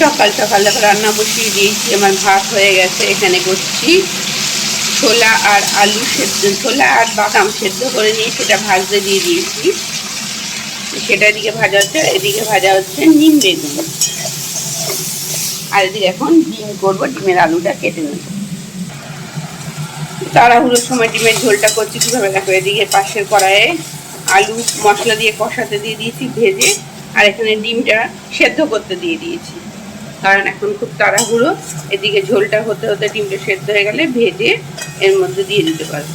সকাল সকাল দেখো রান্না বসিয়ে দিয়েছি, আমার ভাত হয়ে গেছে, এখানে করছি ছোলা আর আলু সেদ্ধ, ছোলা আর বাদাম সেদ্ধ করে নিয়ে সেটা ভাজতে দিয়ে দিয়েছি। সেটা এদিকে ভাজা হচ্ছে এদিকে ভাজা হচ্ছে নিম বেগুন। আর এদিকে এখন ডিম করব, ডিমের আলুটা কেটে নেব। তাড়াহুড়োর সময় ডিমের ঝোলটা করছি কীভাবে? দেখো, এদিকে পাশের কড়াইয়ে আলু মশলা দিয়ে কষাতে দিয়ে দিয়েছি, ভেজে, আর এখানে ডিমটা সেদ্ধ করতে দিয়ে দিয়েছি। কারণ এখন খুব তাড়াহুড়ো, এদিকে ঝোলটা হতে হতে ডিমটা সেদ্ধ হয়ে গেলে ভেজে এর মধ্যে দিয়ে দিতে পারব।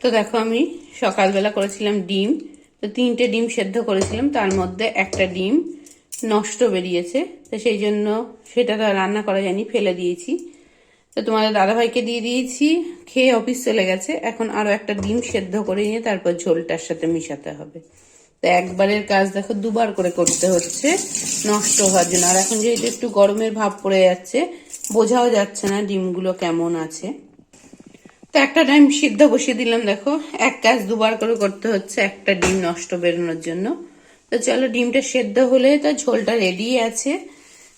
তো দেখো, আমি সকালবেলা করেছিলাম ডিম, তো তিনটে ডিম সেদ্ধ করেছিলাম, তার মধ্যে একটা ডিম নষ্ট বেরিয়েছে, তো সেই জন্য সেটা তো রান্না করা যায়নি, ফেলে দিয়েছি। তো তোমাদের দাদাভাইকে দিয়ে দিয়েছি, খেয়ে অফিস চলে গেছে। এখন আরও একটা ডিম সেদ্ধ করে নিয়ে তারপর ঝোলটার সাথে মিশাতে হবে। তো একবারের কাজ দেখো, দুবার করে করতে হচ্ছে, নষ্ট হওয়ার জন্য। আর এখন যেহেতু একটু গরমের ভাব পড়ে যাচ্ছে, বোঝাও যাচ্ছে না ডিমগুলো কেমন আছে। তো একটা ডিম সিদ্ধ বসিয়ে দিলাম দেখো। এক কাজ দুবার করে করতে হচ্ছে, একটা ডিম নষ্ট বেরোনোর জন্য। তো চলো, ডিমটা সেদ্ধ হলে তো ঝোলটা রেডি আছে।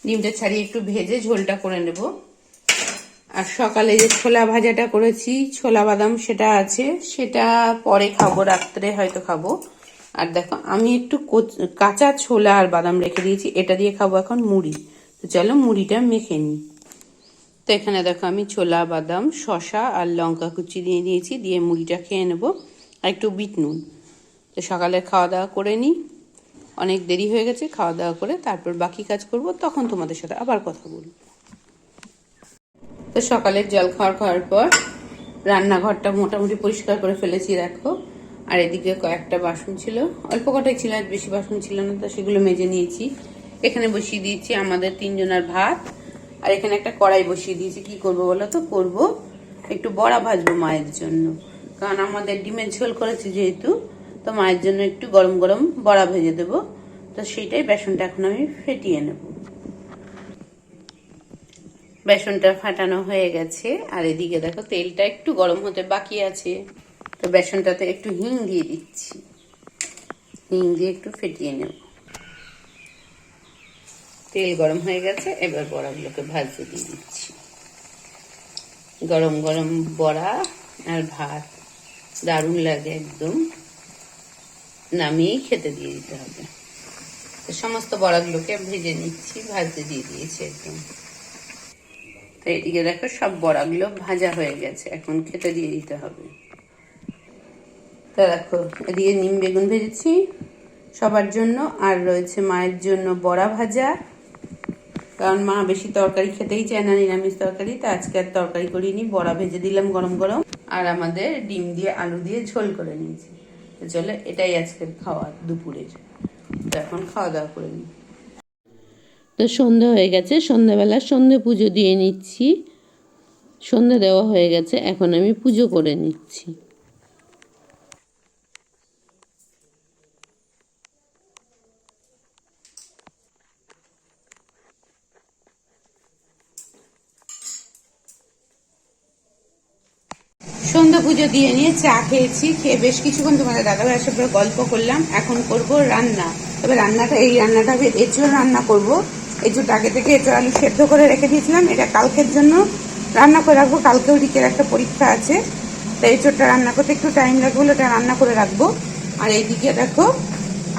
ডিমটা ছাড়িয়ে একটু ভেজে ঝোলটা করে নেব। আর সকালে যে ছোলা ভাজাটা করেছি, ছোলা বাদাম সেটা আছে, সেটা পরে খাব, রাত্রে হয়তো খাব। আর দেখো, আমি একটু কাঁচা ছোলা আর বাদাম রেখে দিয়েছি, এটা দিয়ে খাব এখন মুড়ি। তো চলো মুড়িটা মেখে নিই। তো এখানে দেখো, আমি ছোলা, বাদাম শশা আর লঙ্কা কুচি দিয়ে দিয়েছি, দিয়ে মুড়িটা খেয়ে নেব, আর একটু বিট নুন। তো সকালে খাওয়া দাওয়া করে নিই। অনেক দেরি হয়ে গেছে, খাওয়া দাওয়া করে তারপর বাকি কাজ করব, তখন তোমাদের সাথে আবার কথা বলব। তো সকালের জল খাওয়ার খাওয়ার পর রান্নাঘরটা মোটামুটি পরিষ্কার করে ফেলেছি, দেখো। আর এদিকে কয়েকটা বাসন ছিল। অল্প কটাই ছিল, আজ বেশি বাসন ছিল না, তো সেগুলো মেজে নিয়েছি। এখানে বসিয়ে দিয়েছি আমাদের তিনজনের ভাত। আর এখানে একটা কড়াই বসিয়ে দিয়েছি। কি করব বলো তো? করব একটু বড়া ভাজবো মায়ের জন্য। কারণ আমাদের ডিমের ঝোল করেছি যেহেতু, তো মায়ের জন্য একটু গরম গরম বড়া ভেজে দেবো। তো সেইটাই বেসনটা এখন আমি ফেটিয়ে নেব। বেসনটা ফাটানো হয়ে গেছে। আর এদিকে দেখো তেলটা একটু গরম হতে বাকি আছে। তো বেসনটাতে একটু হিং দিয়ে দিচ্ছি। হিং দিয়ে একটু ফেটিয়ে নেব। তেল গরম হয়ে গেছে, এবার বড়াগুলোকে ভাজতে দিয়ে দিচ্ছি। গরম গরম বড়া আর ভাত, দারুণ লাগে একদম। নামিয়েই খেতে দিয়ে দিতে হবে। সমস্ত বড়াগুলোকে ভেজে নিচ্ছি, ভাজতে দিয়ে দিয়েছি একদম। তো এদিকে দেখো সব বড়াগুলো ভাজা হয়ে গেছে। এখন খেতে দিয়ে দিতে হবে। তা দেখো, এদিকে নিম বেগুন ভেজেছি সবার জন্য, আর রয়েছে মায়ের জন্য বড়া ভাজা। কারণ মা বেশি তরকারি খেতেই চায় না, নিরামিষ তরকারি, তো আজকে আর তরকারি করিনি, বড়া ভেজে দিলাম গরম গরম। আর আমাদের ডিম দিয়ে আলু দিয়ে ঝোল করে নিয়েছি। চলো, এটাই আজকের খাওয়া দুপুরের। তো এখন খাওয়া দাওয়া করে নিই। তো সন্ধে হয়ে গেছে সন্ধ্যাবেলা সন্ধে পুজো দিয়ে নিচ্ছি। সন্ধে দেওয়া হয়ে গেছে, এখন আমি পুজো করে নিচ্ছি। সন্ধ্যা পুজো দিয়ে নিয়ে চা খেয়েছি, খেয়ে বেশ কিছুক্ষণ তোমাদের দাদাভাই আসার গল্প করলাম। এখন করব রান্না। তবে রান্নাটা, এই রান্নাটা এঁচড় রান্না করব। এঁচড়টা আগে থেকে এটা আলু সেদ্ধ করে রেখে দিয়েছিলাম, এটা কালকের জন্য রান্না করে রাখব। কালকেও রিকের একটা পরীক্ষা আছে তো এঁচড়টা রান্না করতে একটু টাইম লাগবে বলে ওটা রান্না করে রাখব। আর এইদিকে দেখো,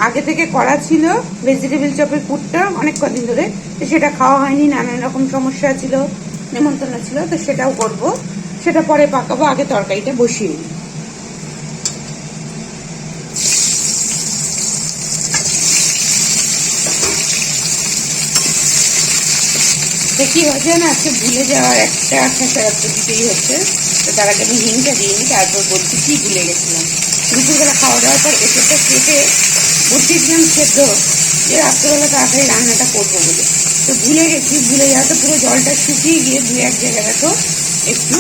আগে থেকে করা ছিল ভেজিটেবিল চপের পুরটা অনেক কদিন ধরে, তো সেটা খাওয়া হয়নি, নানান রকম সমস্যা ছিল, নেমন্তন্ন ছিল, তো সেটাও করব। সেটা পরে পাকাবো, আগে তরকারিটা বসিয়ে নিই। দেখি হচ্ছে না, আজকে ভুলে যাওয়ার একটা খেসারাত্র দিতেই হচ্ছে। তো তার আগে আমি হিংটা দিয়ে নিই তারপর বলছি কি ভুলে গেছিলাম। দুপুরবেলা খাওয়া দাওয়ার পর এসবটা কেটে বসিয়েছিলাম সেদ্ধ। যে রাত্রেবেলা তাড়াতাড়ি রান্নাটা করব বলে। তো ভুলে গেছি, ভুলে যাওয়াতে পুরো জলটা শুকিয়ে গিয়ে দু এক জায়গায় তো একটু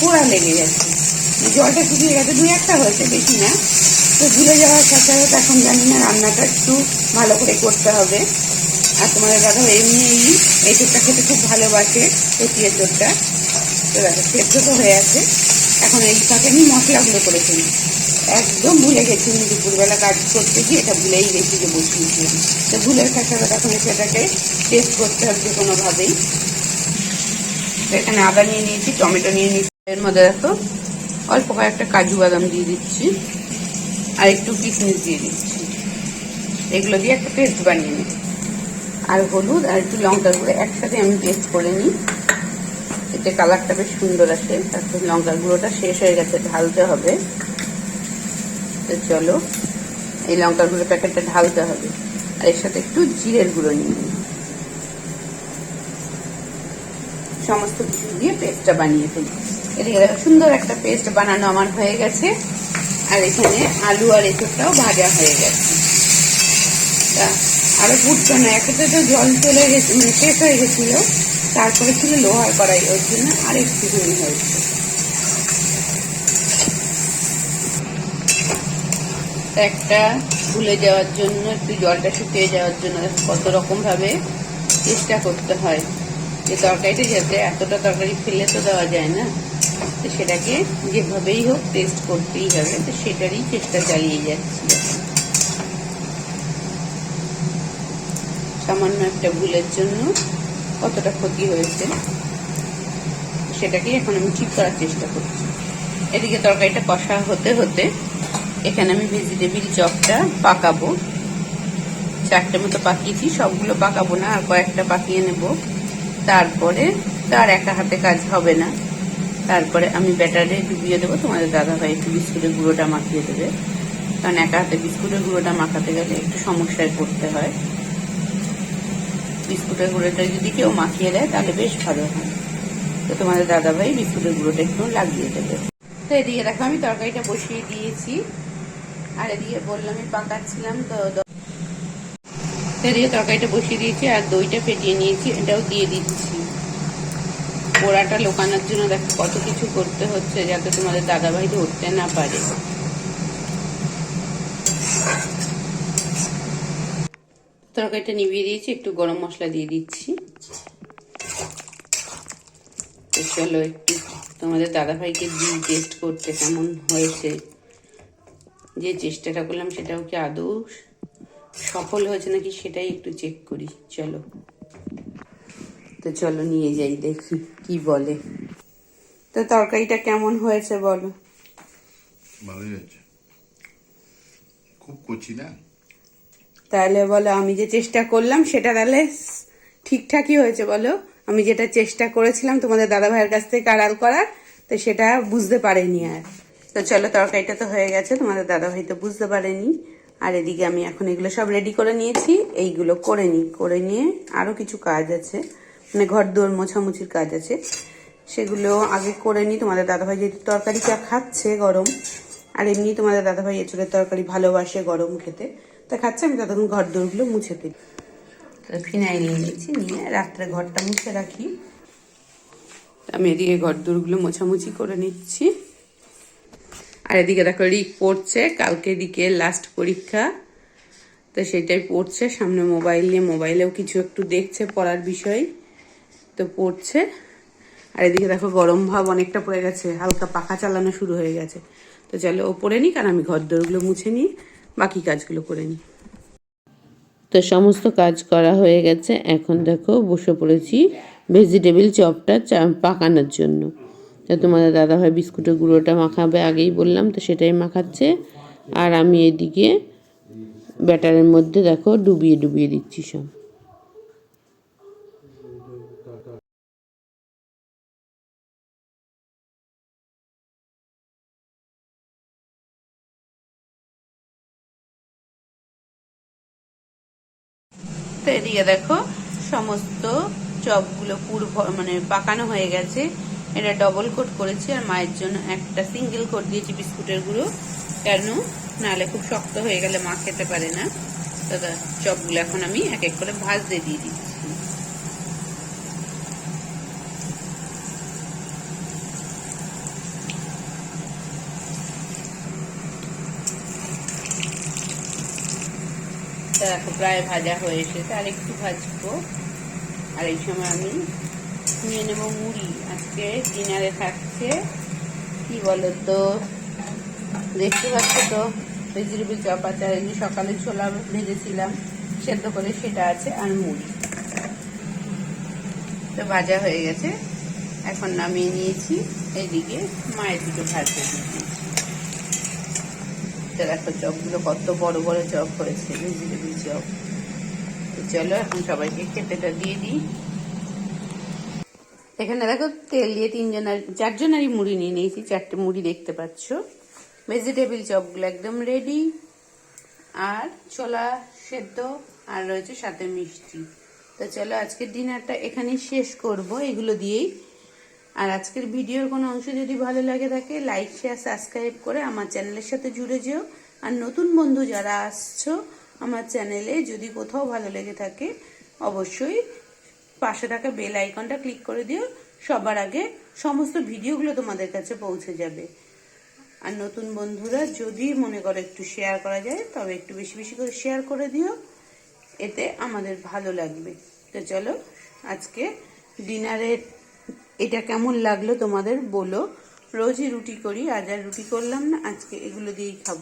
পোড়া লেগে যাচ্ছে জলটা শুকিয়ে গেছে দু একটা হয়েছে বেশি না। তো ভুলে যাওয়ার সাথে সাথে এখন জানি না রান্নাটা একটু ভালো করে করতে হবে। আর তোমাদের দাদা এমনি এই চোরটা খেতে খুব ভালোবাসে কচিয়ে চোরটা তো দেখো সেদ্ধ তো হয়ে আছে এখন এই ফাঁকে আমি মশলাগুলো করে ফেলি একদম ভুলে গেছি দুপুরবেলা কাজ করতে গিয়ে, এটা ভুলেই গেছি যে বসিয়েছিলাম। তো ভুলের খাসাটা তখন সেটাকে টেস্ট করতে হবে যে কোনোভাবেই এখানে আদা নিয়ে নিয়েছি, টমেটো নিয়ে নিয়েছি। এর মধ্যে দেখো, অল্প কয়েকটা কাজু বাদাম দিয়ে দিচ্ছি। আর একটু কিশমিশ দিয়ে দিচ্ছি। এগুলো দিয়ে একটা পেস্ট বানিয়ে নিই আর হলুদ আর একটু লঙ্কা গুঁড়ো। একসাথে আমি পেস্ট করে নিই। এতে কালারটা বেশ সুন্দর আসে। তারপর লঙ্কার গুঁড়োটা শেষ হয়ে গেছে, ঢালতে হবে। তো চলো, এই লঙ্কা গুঁড়ো প্যাকেটটা ঢালতে হবে। আর এর সাথে একটু জিরের গুঁড়ো নিয়ে নিই। সমস্ত কিছু দিয়ে পেস্টটা বানিয়ে ফেলি। এদিকে সুন্দর একটা পেস্ট বানানো আমার হয়ে গেছে। আর এখানে আলু আর এঁচোড়টাও ভাজা হয়ে গেছে। আরও ফুটতো না, একেতে তো জল চলে গেছে মানে শেষ হয়ে গেছিল। তারপরে ছিল লোহার কড়াই, ওর জন্য আর একটু দেরি হয়েছে। একটা ভুলে যাওয়ার জন্য, একটু জলটা শুকিয়ে যাওয়ার জন্য কত রকম ভাবে চেষ্টা করতে হয়। যে তরকারিটা যাতে এতটা তরকারি ফেলে তো দেওয়া যায় না, তো সেটাকে যেভাবেই হোক টেস্ট করতেই হবে, তো সেটারই চেষ্টা চালিয়ে যাচ্ছি। সামান্য একটা ভুলের জন্য কতটা ক্ষতি হয়েছে, সেটাকেই এখন আমি ঠিক করার চেষ্টা করছি। এদিকে তরকারিটা কষা হতে হতে এখানে আমি ভেজিটেবিল চপটা পাকাবো। চারটে মতো পাকিয়েছি, সবগুলো পাকাবো না, আর কয়েকটা পাকিয়ে নেব। তারপরে তার একা হাতে কাজ হবে না। তারপরে আমি ব্যাটারে ডুবিয়ে দেবো, তোমাদের দাদা ভাই একটু বিস্কুটের গুঁড়োটা মাখিয়ে দেবে। কারণ একা হাতে বিস্কুটের গুঁড়োটা মাখাতে গেলে একটু সমস্যায় পড়তে হয়। বিস্কুটের গুঁড়োটা যদি কেউ মাখিয়ে দেয়, তাহলে বেশ ভালো হয়। তো তোমাদের দাদা ভাই বিস্কুটের গুঁড়োটা একটু লাগিয়ে দেবে। তো এদিকে দেখো, আমি তরকারিটা বসিয়ে দিয়েছি। আর এদিকে বললাম, আমি পাকাচ্ছিলাম, তো এদিকে তরকারিটা বসিয়ে দিয়েছি, আর দইটা ফেটিয়ে নিয়েছি, এটাও দিয়ে দিচ্ছি। পোড়াটা লোকানোর জন্য দেখো কত কিছু করতে হচ্ছে, যাতে তোমাদের দাদা ভাই ধরতে না পারে। তরকারিটা নিভিয়ে দিয়েছি, একটু গরম মশলা দিয়ে দিচ্ছি। তো চলো একটু তোমাদের দাদা ভাইকে দিই টেস্ট করতে কেমন হয়েছে? যে চেষ্টাটা করলাম সেটাও কি আদৌ সফল হয়েছে নাকি সেটাই একটু চেক করি, চলো। তো চলো নিয়ে যাই দেখি কি বলে। তো তরকারিটা কেমন হয়েছে বলো? ভালোই হয়েছে। খুব কচি না? তাহলে বলো, আমি যে চেষ্টা করলাম, সেটা তাহলে ঠিকঠাকই হয়েছে বলো। আমি যেটা চেষ্টা করেছিলাম তোমাদের দাদা ভাইয়ের কাছ থেকে আড়াল করার, তো সেটা বুঝতে পারেনি আর। তো চলো, তরকারিটা তো হয়ে গেছে, তোমাদের দাদা ভাই তো বুঝতে পারেনি। আর এদিকে আমি এখন এগুলো সব রেডি করে নিয়েছি, এইগুলো করে নিই, করে নিয়ে আরও কিছু কাজ আছে। মানে ঘর দোর মোছামুছির কাজ আছে। সেগুলো আগে করে নিই। তোমাদের দাদাভাই যেহেতু তরকারিটা খাচ্ছে গরম, আর এমনি তোমাদের দাদাভাই এঁচড়ের তরকারি ভালোবাসে গরম খেতে। তা খাচ্ছে, আমি ততক্ষণ ঘর দোরগুলো মুছে দিই। ফিনাইল নিয়েছি, নিয়ে রাত্রে ঘরটা মুছে রাখি। আমি এদিকে ঘর দোরগুলো মোছামুছি করে নিচ্ছি। আর এদিকে দেখো, রিক পড়ছে, কালকে দিকে লাস্ট পরীক্ষা। তো সেটাই পড়ছে, সামনে মোবাইল নিয়ে মোবাইলেও কিছু একটু দেখছে পড়ার বিষয়। তো পড়ছে। আর এদিকে দেখো, গরম ভাব অনেকটা পড়ে গেছে, হালকা পাখা চালানো শুরু হয়ে গেছে। তো চলো ও পড়ে নিক আর আমি ঘর দোরগুলো মুছে নিই। বাকি কাজগুলো করে নিই তো সমস্ত কাজ করা হয়ে গেছে। এখন দেখো বসে পড়েছি ভেজিটেবিল চপটা পাকানোর জন্য। তো তোমাদের দাদা ভাই বিস্কুটের গুঁড়োটা মাখাবে আগেই বললাম, তো সেটাই মাখাচ্ছে। আর আমি এদিকে ব্যাটারের মধ্যে দেখো ডুবিয়ে ডুবিয়ে দিচ্ছি সব। তো এদিকে দেখো, সমস্ত চপগুলো পুরো মানে পাকানো হয়ে গেছে। এটা ডবল কোট করেছি আর মায়ের জন্য একটা সিঙ্গেল কোট দিয়েছি বিস্কুটের গুঁড়ো। কেন? নাহলে খুব শক্ত হয়ে গেলে মা খেতে পারে না। তো চপগুলো এখন আমি এক এক করে ভাজতে দিয়ে দিচ্ছি। দেখো প্রায় ভাজা হয়ে এসেছে। আর একটু ভাজবো। আর এই সময় আমি নিয়ে নেব মুড়ি। আজকে ডিনারে থাকছে, কি বলো তো দেখতে পাচ্ছ তো ভেজিটেবিল চপ আছে। আর এই সকালে ছোলা ভেজেছিলাম, সেদ্ধ করে সেটা আছে আর মুড়ি। তো ভাজা হয়ে গেছে। এখন নামিয়ে নিয়েছি। এদিকে মায়ের দিকে ভাজতে দিয়েছি তো দেখো চপগুলো কত বড় বড় চপ হয়েছে ভেজিটেবিল চপ তো চলো, এখন সবাইকে খেতেটা দিয়ে দিই। এখানে দেখো তেল দিয়ে তিনজনের, চারজনেরই মুড়ি নিয়ে নিয়েছি, চারটে মুড়ি দেখতে পাচ্ছ। ভেজিটেবিল চপগুলো একদম রেডি আর ছোলা সেদ্ধ, আর রয়েছে সাথে মিষ্টি। তো চলো, আজকের ডিনারটা এখানেই শেষ করব। এগুলো দিয়েই আর আজকের ভিডিওর কোনো অংশ যদি ভালো লাগে থাকে লাইক শেয়ার সাবস্ক্রাইব করে আমার চ্যানেলের সাথে জুড়ে যেও। আর নতুন বন্ধু যারা আসছো আমার চ্যানেলে, যদি কোথাও ভালো লেগে থাকে, অবশ্যই পাশে থাকা বেল আইকনটা ক্লিক করে দিও। সবার আগে সমস্ত ভিডিওগুলো তোমাদের কাছে পৌঁছে যাবে। আর নতুন বন্ধুরা যদি মনে করো একটু শেয়ার করা যায়, তবে একটু বেশি বেশি করে শেয়ার করে দিও। এতে আমাদের ভালো লাগবে। তো চলো, আজকে ডিনারের এটা কেমন লাগল তোমাদের বলো। রোজই রুটি করি, আজ আর রুটি করলাম না, আজকে এগুলো দিয়েই খাব।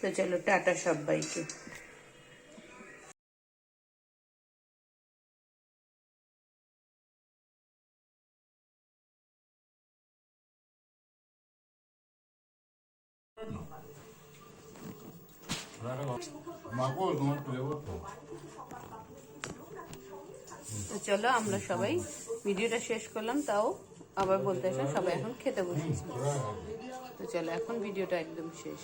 তো চলো, টাটা সবাইকে। তো চলো, আমরা সবাই ভিডিওটা শেষ করলাম, তাও আবার বলতে আসলাম সবাই এখন খেতে বসেছি। তো চলো, এখন ভিডিওটা একদম শেষ।